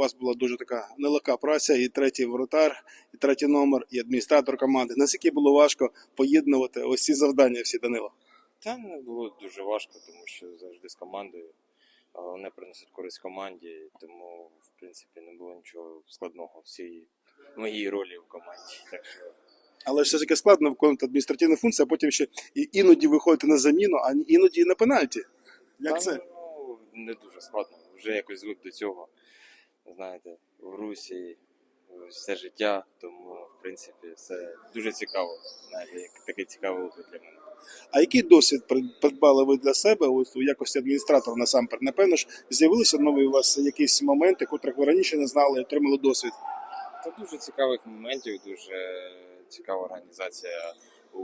вас була дуже така нелегка праця, і третій воротар, і третій номер, і адміністратор команди. Наскільки було важко поєднувати ось ці завдання всі Данило? Та не було дуже важко, тому що завжди з командою. Вони приносять користь команді, тому в принципі не було нічого складного в цій моїй ролі в команді. Так що Але все таки складно виконувати адміністративну функцію, а потім ще і іноді виходити на заміну, а іноді і на пенальті. Як Та, це? Ну, не дуже складно. Вже якось звик до цього. Знаєте, в Русі все життя, тому в принципі все дуже цікаво. Знаєте, як такий цікавий опит для мене. А який досвід придбали ви для себе ось у якості адміністратора насамперед? Напевно ж, з'явилися нові у вас якісь моменти, котрих ви раніше не знали, і отримали досвід. Та дуже цікавих моментів, дуже цікава організація у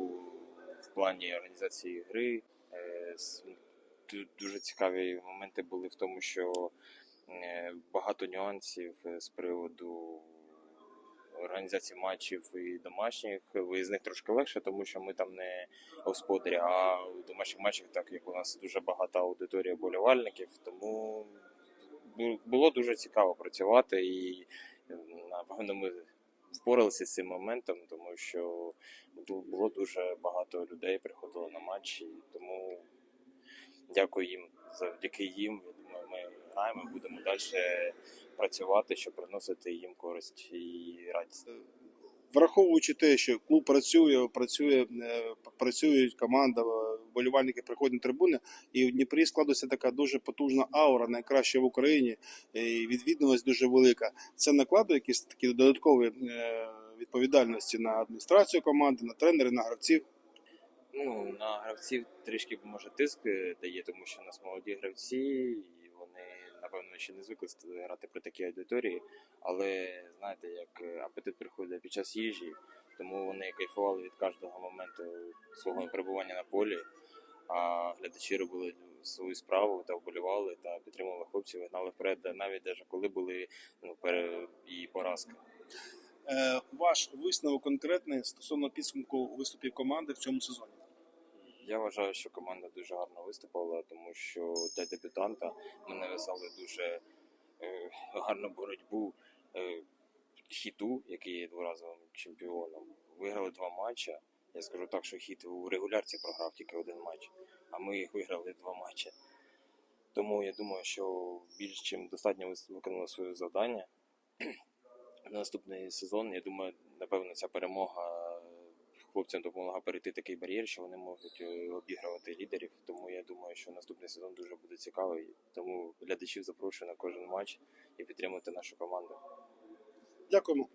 в плані організації гри. Е, Дуже цікаві моменти були в тому, що багато нюансів е, з приводу організації матчів і домашніх. Виїзних трошки легше, тому що ми там не господарі, а у домашніх матчах, так як у нас дуже багата аудиторія болівальників, тому було дуже цікаво працювати і е, напевно ми впоралися з цим моментом, тому що було дуже багато людей приходило на матчі, тому дякую їм. Завдяки їм, ми будемо далі працювати, щоб приносити їм користь і радість. Враховуючи те, що клуб працює, працює, е, працює команда, е, вболівальники приходять на трибуни, і в Дніпрі складується така дуже потужна аура, найкраща в Україні, і відвідуваність дуже велика. Це накладує якісь такі додаткові е, відповідальності на адміністрацію команди, на тренерів, на гравців. Ну, на гравців трішки може тиск е, дає, тому що у нас молоді гравці, напевно, ще не звикли грати при такій аудиторії. Але знаєте, як е, апетит приходить під час їжі, тому вони кайфували від кожного моменту свого перебування на полі. А глядачі робили свою справу та вболівали та підтримували хлопців, гнали вперед, навіть даже коли були ну, пере... і поразки. Е, Ваш висновок конкретний стосовно підсумку виступів команди в цьому сезоні. Я вважаю, що команда дуже гарно виступила, тому що для дебютанта ми нав'язали дуже е, гарну боротьбу е, хіту, який є дворазовим чемпіоном. Виграли два матчі. Я скажу так, що хіт у регулярці програв тільки один матч, а ми їх виграли два матчі. Тому я думаю, що більш чим достатньо виконали своє завдання. На наступний сезон, я думаю, напевно, ця перемога хлопцям допомогла перейти такий бар'єр, що вони можуть е, обігрувати лідерів. Тому я думаю, що наступний сезон дуже буде цікавий. Тому глядачів запрошую на кожен матч і підтримувати нашу команду. Дякуємо.